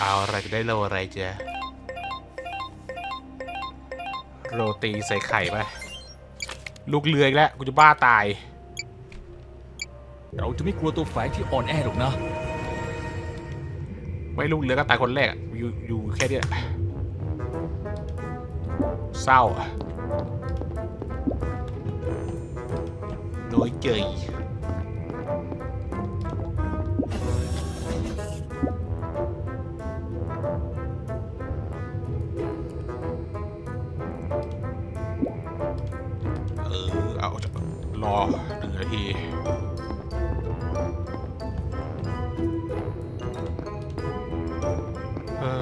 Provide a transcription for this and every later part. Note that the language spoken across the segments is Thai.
เอาอะไรจะได้โลอะไรเจ๊โรตีใส่ไข่ไปลูกเรืออีกแล้วกูจะบ้าตาย เราจะไม่กลัวตัวแฝงที่อ่อนแอหรอกนะ ไม่ลูกเรือก็ตายคนแรกอะอยู่อยู่แค่เนี้ยเศร้าอะน้อยเกย หนึ่งนาทีเอ้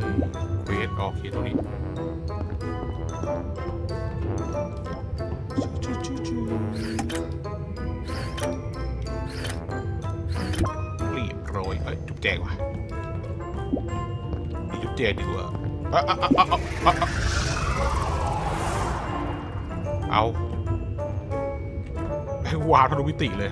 ยเวทออกทีตรงนี้จูจูจูรีบโรยเอ้ยจุ๊บแจงว่ะมีจุ๊บแจงดีกว่าเอา เอาเอาวางทะลุมิติเลย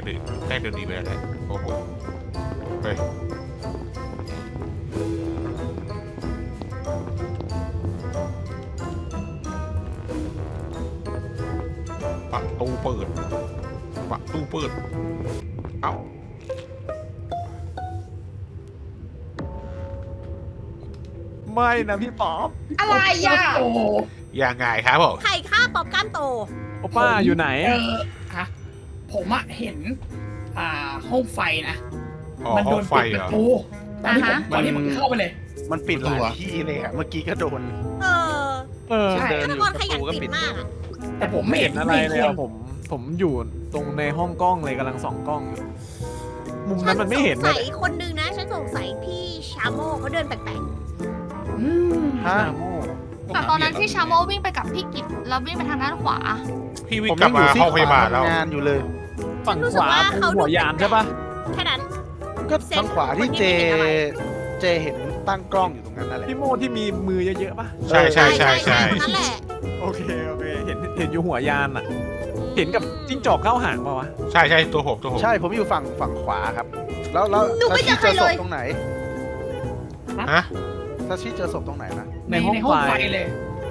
งเดือดแป้งเดือดดีไปแล้วแหละโอ้โหเฮ้ยประตูเปิดประตูเปิด เอ้าไม่นะพี่ป๊อปอะไรอะโอ้โหยังไงครับผมไข่ข้าปอบก้านโต โอป้าอยู่ไหน เออฮะ ผมอะเห็น อ่าห้องไฟนะ อ๋อมัห้โดองนไฟปิดเหรอประตูตอนที่ผมอ่าฮะ ตอนที่ผมเข้าไปเลย มันปิดหลายที่เลยอะเมื่อกี้ก็โดน เออเออใช่ เดินฆาอตยู่กรปขระยันตูก็ปิปิดดมากอะแต่ผมไม่ไม่เห็เห็นนอะไรมีเลยคอะนผม ผมอยู่ตรงในห้องกล้องเลยกำลังส่องกล้องอยู่มุมนั้นมันไม่เห็นฉัเลสงสัยยคนนึงนะ ฉันสงสัยพี่ชาโมเขาเดินแปลกอืมฮะชาโม แต่ตอนนั้นที่ชาโมวิ่งไปกับพี่กิจแล้ววิ่งไปทางด้านขวา พี่วิ่งผมกลัยับงอมายู่ที่ห้องพยาบาลแล้วทำงานอยู่เลย ฝั่งขวาเป็นหัวยานใช่ปะๆแค่นั้น ก็ทางขวาที่เจ คนที่ไม่เห็นอะไร เจเห็นตั้งกล้องอยู่ตรงนั้นนั่นแหละพี่โมที่มีมือเยอะๆปะใช่ใช่ใช่ใช่ นั่นแหละ โอเคโอเคเห็นเห็นอยู่หัวยานอะเห็นกับจิ้งจอกเข้าหางปะวะใช่ใช่ตัวผมตัวผมใช่ผมอยู่ฝั่งฝั่งขวาครับ แล้วแล้วหนูไม่ทัชเจชี่อใครเลยเจอศพตรงไหน ฮะ ทัชชี่เจอศพตรงไหนนะ ในในห้องไฟ เลย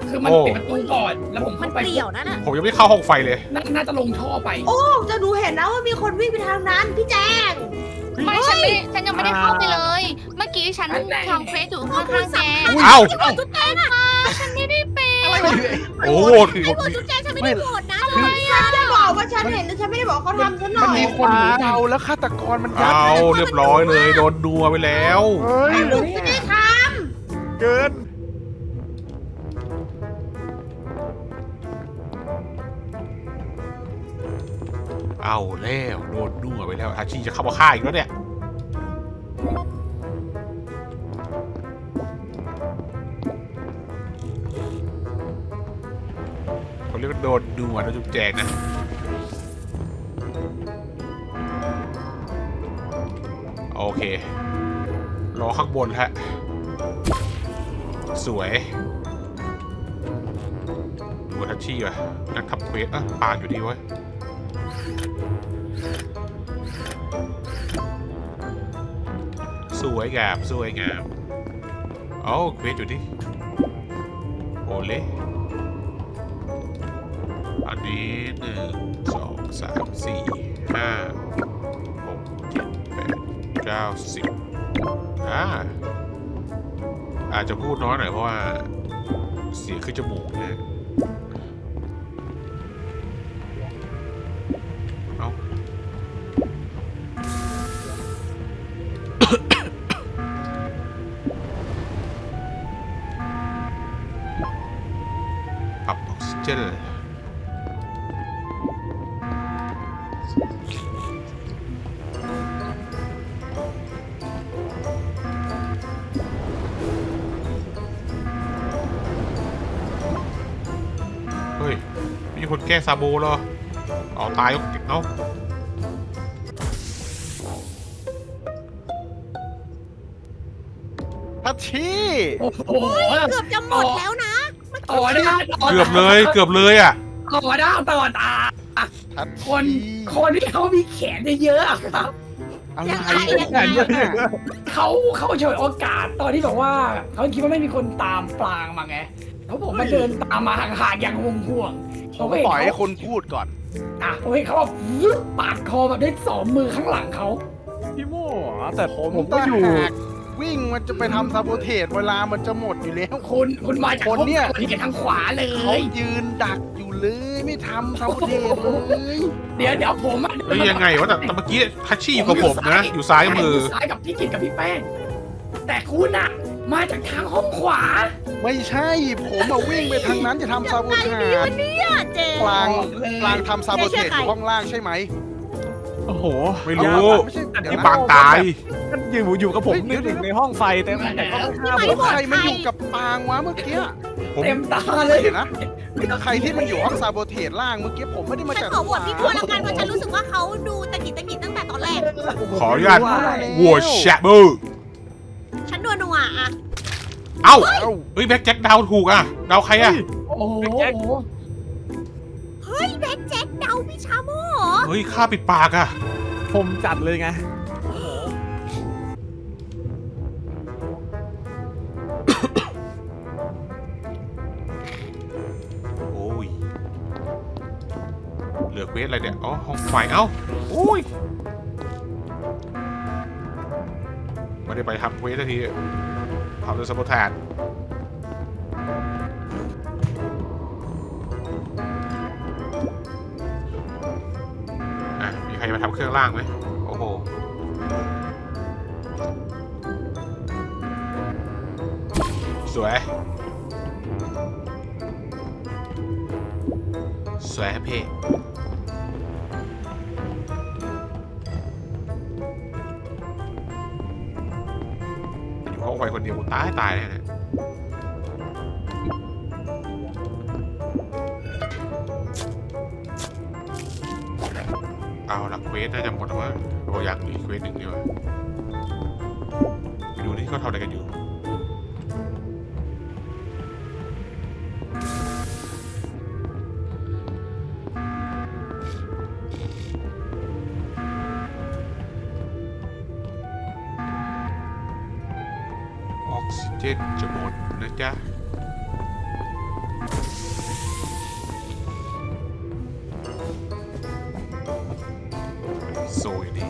คือมันโอ้ ปิดประตูก่อนแล้วผมมัเข้านไปเปลี่ยวนั่นน่ะผมยังไม่เข้าห้องไฟเลย น่าน่าจะลงท่อไป โอ้จะหนูเห็นนะว่ามีคนวิ่งไปทางนั้น พี่แจงไม่ฉันไม่ฉันยังไม่ได้เข้าไปเลย เมื่อกี้ฉันอันไหนทำเควสอยู่ข้างๆแจงเอ้าจุดแจงอะฉันไม่ได้เป็นโอ้โหไอ้บทจุดแจงฉันไม่ได้โหวตนะฉันจะบอกว่าฉันเห็นแต่ฉันไม่ได้บอกเขาทำฉันหน่มันอยมีคนหนีเราแล้วฆาตกรมันยัดเอาเรียบร้อยเลย โดนดัวไปแล้ว เฮ้ยหนูไม่ได้ท เกิน เอาแล้วโดนดัวไปแล้วอาชีจะเข้ามาฆ่าอีกแล้วเนี่ยเขาเรียกว่าโดนดัวนะจุ๊บแจงนะโอเค รอข้างบนฮะ สวยดูทัชชี่ว่ะนักทำเควสอะปาอยู่ดีเว้ยสวยงามสวยงามโอ้เควสอยู่ดิโอเล่อันนี้หนึ่งสองสามสี่ห้าหกเจ็ดแปดเก้าสิบอ่า อาจจะพูดน้อยหน่อยเพราะว่าเสียงขึ้นจมูกนะ คนแกล้งซาโบเหรอเอาตายเอาทัชชีโอ้โหเกือบจะหมดแล้วนะต่อได้ต่เกือบเลยเกือบเลยอะต่อได้ต่อตาทัชคชีนคนที่เขามีแขนเยอะๆอะครับอะไรยังไงเนี่ยเขาเขาเฉยโอกาสตอนที่แบบว่าเขาคิดว่าไม่มีคนตามปลางมาไง แล้วผมมาเดินตามมาห่างๆอย่างห่วงๆผผมมก็เห็นปล่อยให้เขาคนพูดก่อน อะผมเห็นเขาแบบวึบปาดคอแบบด้วยสองมือข้างหลังเขาพี่โม่เหรอแต่ผมผมก็อยู่หากวิ่งมันจะไปทำซาโบเทสเวลามันจะหมดอยู่แล้ว คุณคุณมาจากคนเนี่ยห้องเห็นทางขวาเลเขาย ยืนดักอยู่เลยไม่ทำซาโบเทสเลยเดี๋ยวเดี๋ยวผมอะเฮ้ยยังไงวะแต่แต่เมื่อกี้ทัชชี่อยู่กับผมนะ อยู่ซ้ายมือยู่ซ้ายกับพี่กิตกับพี่แป้งแต่คุณอะ มาจากทางห้องขวา ไม่ใช่ ผมอะวิ่งไปทางนั้นจะทำซาโบเทยังไงดีสวะเนี่ยเจปลางบอกเลยปลางทำซาโบเทสอยู่ห้องล่างใช่ไหมโอ้โหไม่รู้ ไม่ใช่เดี๋ยวที่นะปางตายก็อยู่อยู่กับผมเฮ้ยนึกเดี๋ถึยวงในห้องไฟแต่แต่ก็ไม่ฆ่าแล้วผมใครมาอยู่กับปางวะเมื่อกี้ผมเต็มตาเลยเดี๋ยวนะใครที่มันอยู่ห้องซาโบเทสล่างเมื่อกี้ผมไม่ได้มาฉัจานกขอโหวตพี่ทั่วแล้วกันเพราะฉันรู้สึกว่าเขาดูตะกิดตะกิดตั้งแต่ตอนแรก ขออนุญาตว่าโหวตแชมเบอร์ ฉันนัวนัวๆอะเอ้าเอ้าเฮ้ยแบ็คแจ็คเดาวถูกอะเดาวใครอะโอ้โหเฮ้ยแบ็คแจ็คเดาพี่ชาโม่เหรอเฮ้ยค่าปิดปากอะผมจัดเลยไง โอ้ยเหลือเควสอะไรเนี่ยอ๋อห้องไฟเอ้าโอ้ย ไม่ได้ไปทำเควสทันทีทำโดยสมบูแทนอะมีใครมาทำเครื่องล่างไหมโอ้โหสวย สวยครับพี่ คนเดียวกูตายตายเลยนะเอาละเควสน่าจะหมดแล้วมั้งโอ้ยังเหลืออีกเควสหนึ่งดีกว่าไปดูที่เขาทำอะไรกันอยู่ จ๊ะโซยดี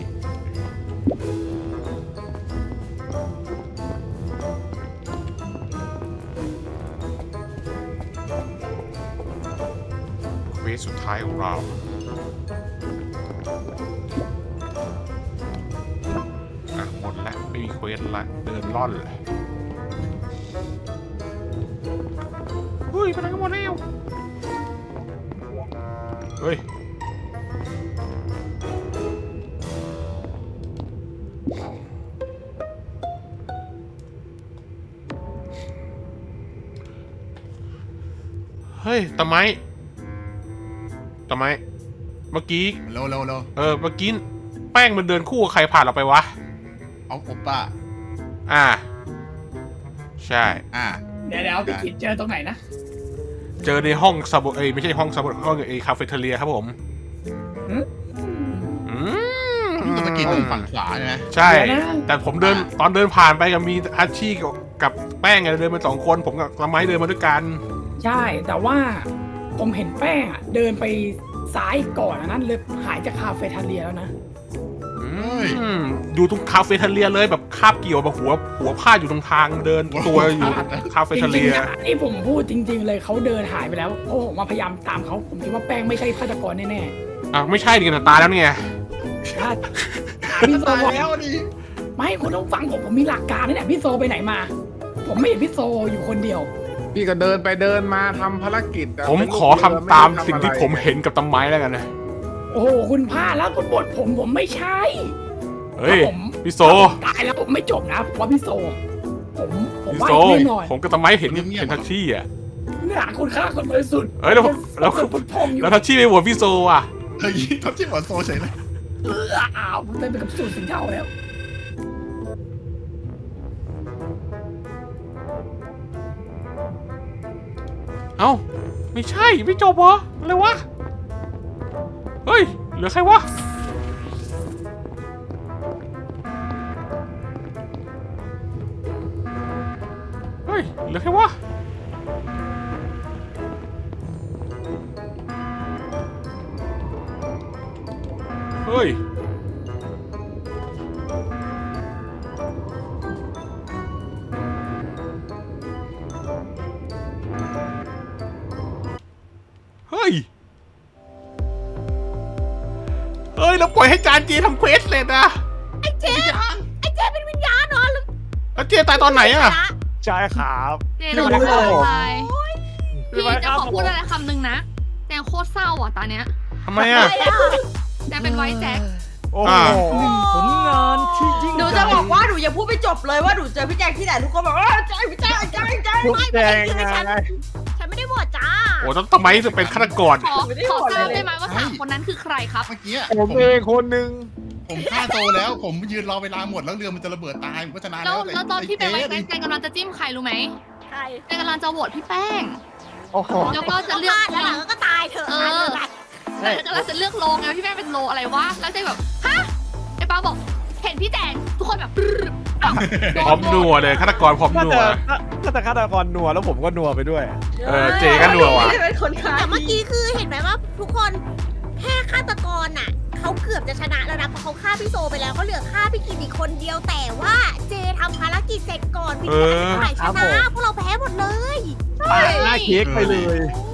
เควสสุดท้ายของเราอะหมดแล้วไม่มีเควสละเดินล่อนเลย ฮ้ยพนักงานหมดแล้วเฮ้ยเฮ้ยตะไม้ตะไม้เมื่อกี้ โลโลโลเออ เมื่อกี้แป้งมันเดินคู่กับใครผ่านเราไปวะ เอาโอป้า อ่า ใช่ อ่า เดี๋ยวเดี๋ยวพี่กิตเจอตรงไหนนะ เจอในห้องซับเอ้ยไม่ใช่ห้องซับห้องเอคาเฟ่เทเลียครับผมหืมอืมตัวตะกี้ตรงฝั่งขวาใช่ไหมใช่เดี๋ยวนะแต่ผมเดินตอนเดินผ่านไปกับมีอาชีกับกับแป้งไงเดินมาสองคนผมกับละไม้เดินมาด้วยกัน ใช่ แต่ว่าผมเห็นแป้งอะเดินไปซ้ายก่อนอันนั้นเลยหายจากคาเฟ่ทาเลียแล้วนะ อืมอยู่ตรงคาเฟ่เทเลียเลยแบบคาบเกี่ยวแบบหัวหัวพาดอยู่ตรงทางเดินตัวอยู่คาเฟ่จเทริเลีงยๆนะนี่ผมพูดจริง ๆ เลยเขาเดินหายไปแล้วเพราะผมมาพยายามตามเขาผมคิดว่าแป้งไม่ใช่ฆาตกรแน่อะไม่ใช่ดิกันตายแล้วเนี่ย ๆถ้าถามพี่โซบอกไม่คุณต้องฟังผมผมมีหลักการนะเนี่ยพี่โซไปไหนมา ผมไม่เห็นพี่โซอยู่คนเดียว พี่ก็เดินไปเดินมาทำภารกิจะผมเป็นขลูอกทำเรือตามไได้สิ่งที่ทำอะไรผมเห็นกับตำไม้แล้วกันนะ โอ้โหคุณพลาดแล้วคุณบทผมผมไม่ใช่ เฮ้ยถ้าผมพี่โซถ้าผมตายแล้วผมไม่จบนะผมว่าพี่โซ ผมผมพี่ว่าโซแน่นอนผมกับตำไม้เห็นเห็นทัชชี่อะ เนี่ยคุณฆ่าคนบริสุทธิ์เอ้ยแล้วแล้วคนผุดพองอยู่แล้วทัชชี่ไปโหวตพี่โซอะเฮ้ยเขาที่หัวโซเฉยเลยเอออ้าวผมเป็นไปกับสูตรสีเทาแล้วเอ้าไม่ใช่ไม่จบเหรออะไรวะเฮ้ยเหลือใครวะ หลือใครวะเฮ้ย เฮ้ย เฮ้ย เราปล่อยให้จานเจทำเควสเลยนะไอ้เจไอ้เจเป็นวิญญาณเหรอหรือแล้วเจตายตอนไหนอะ ใช่ครับเจนโดนฆ่าตายพี่พี่ไว้จะครับขอพูดอะไรคำหนึ่งนะแจงโคตรเศร้าอะตอนเนี้ยทำไมอะแจงเป็นไว้แจ็คโอ้อ่าโหผลงานที่ยิ่งหนูจะบอกว่าหนูยังพูดไม่จบเลยว่าหนูเจอพี่แจงที่ไหนทุกคนบอกว่าแจงพี่แจงแจงแจงทุกแดงไงฉันไม่ได้บวชจ้าโอ้ต้องทำไมถึงเป็นฆาตกรขอขอทราบได้ไหมว่าสามคนนั้นคือใครครับเมื่อกี้ผมเองคนหนึ่ง ผมฆ่าโซแล้ว ผมยืนรอเวลาหมดแล้วเรือมันจะระเบิดตายผมก็ชนะแล้แล้ววแล้วตอนที่เป็นไว้ไอ้แจ็คแจงกำลังจะจิ้มใครรู้ไหมใครแจงกำลังจะโหวตพี่แป้ง โอ้โหแล้วก็จะเลือก แล้วหลังก็ตายเถอะเออแล้วกำลังจะเลือกโลไงว่าพี่แป้งเป็นโลอะไรวะ แล้วแจงแบบฮะไอ้ป้าบอก เห็นพี่แจงทุกคนแบบปรึ๊บอ้าวโดพร้อมโหวนัตวเลยฆาตกรพร้อมถ้านัแต่วถ้าแต่ฆาตกรนัวแล้วผมก็นัวไปด้วย เออเจก็นัวว่ะ เป็นคนฆ่าแต่เมื่อกี้คือเห็นไหมว่าทุกคนแค่ฆาตกรน่ะ เขาเกือบจะชนะแล้วนะเพราะเขาฆ่าพี่โซไปแล้วเขาเหลือฆ่าพี่กินอีกคนเดียวแต่ว่าเจทำภารกิจเสร็จก่อนพี่เอกินอฝ่ายชครับนะผมพวกเราแพ้หมดเลย ปาดหน้าเค้กไปเลย โอ้